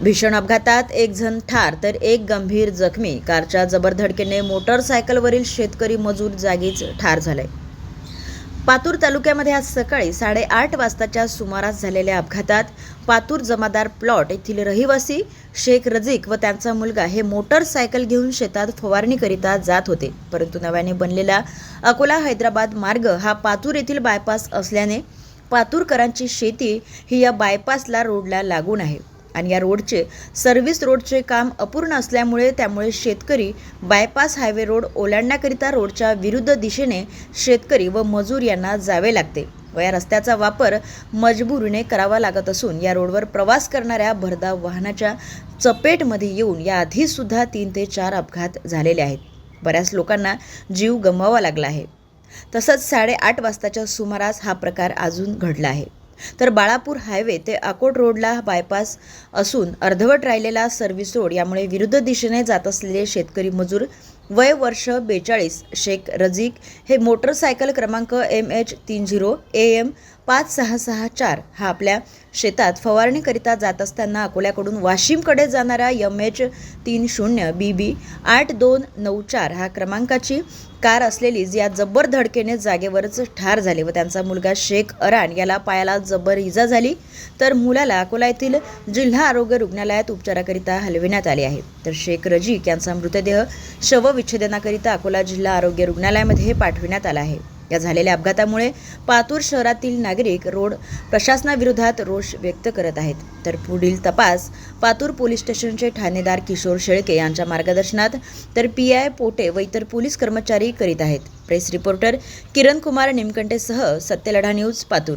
भीषण अपघातात एक जण ठार तर एक गंभीर जखमी. कारच्या जबरधडकेने मोटरसायकलवरील शेतकरी मजूर जागीच ठार झाले. पातूर तालुक्यामध्ये आज सकाळी साडेआठ वाजताच्या सुमारास झालेल्या अपघातात पातूर जमादार प्लॉट येथील रहिवासी शेख रझीक व त्यांचा मुलगा हे मोटरसायकल घेऊन शेतात फवारणीकरिता जात होते. परंतु नव्याने बनलेला अकोला हैदराबाद मार्ग हा पातूर येथील बायपास असल्याने पातूरकरांची शेती ही या बायपासला रोडला लागून आहे. आणि या रोडचे सर्व्हिस रोडचे काम अपूर्ण असल्यामुळे त्यामुळे शेतकरी बायपास हायवे रोड ओलांडण्याकरिता रोडच्या विरुद्ध दिशेने शेतकरी व मजूर यांना जावे लागते व या रस्त्याचा वापर मजबुरीने करावा लागत असून या रोडवर प्रवास करणाऱ्या भरधाव वाहनाच्या चपेटमध्ये येऊन या आधीसुद्धा तीन ते चार अपघात झालेले आहेत. बऱ्याच लोकांना जीव गमवावा लागला आहे. तसंच साडेआठ वाजताच्या सुमारास हा प्रकार अजून घडला आहे. तर बाळापूर हायवे ते अकोट रोडला बायपास असून अर्धवट राहिलेला सर्व्हिस रोड यामुळे विरुद्ध दिशेने जात असलेले शेतकरी मजूर वय वर्ष बेचाळीस शेख रझीक हे मोटरसायकल क्रमांक एम एच तीन झिरो ए एम पाच सहा सहा चार हा आपल्या शेतात फवारणीकरिता जात असताना अकोल्याकडून वाशिमकडे जाणारा यम एच तीन शून्य बी बी आठ दोन नऊ चार हा क्रमांकाची कार असलेली या जब्बर धडकेने जागेवरच ठार झाले व त्यांचा मुलगा शेख अरान याला पायाला जबर इजा झाली. तर मुलाला अकोला येथील जिल्हा आरोग्य रुग्णालयात उपचाराकरिता हलविण्यात आले आहे. तर शेख रजीक यांचा मृतदेह शवविच्छेदनाकरिता अकोला जिल्हा आरोग्य रुग्णालयामध्ये पाठविण्यात आला आहे. या झालेल्या अपघातामुळे पातूर शहरातील नागरिक रोड प्रशासनाविरोधात रोष व्यक्त करत आहेत. तर पुढील तपास पातूर पोलीस स्टेशनचे ठाणेदार किशोर शेळके यांच्या मार्गदर्शनात तर पी आय पोटे व इतर पोलीस कर्मचारी करीत आहेत. प्रेस रिपोर्टर किरण कुमार निमकंटेसह सत्यलढा न्यूज पातूर.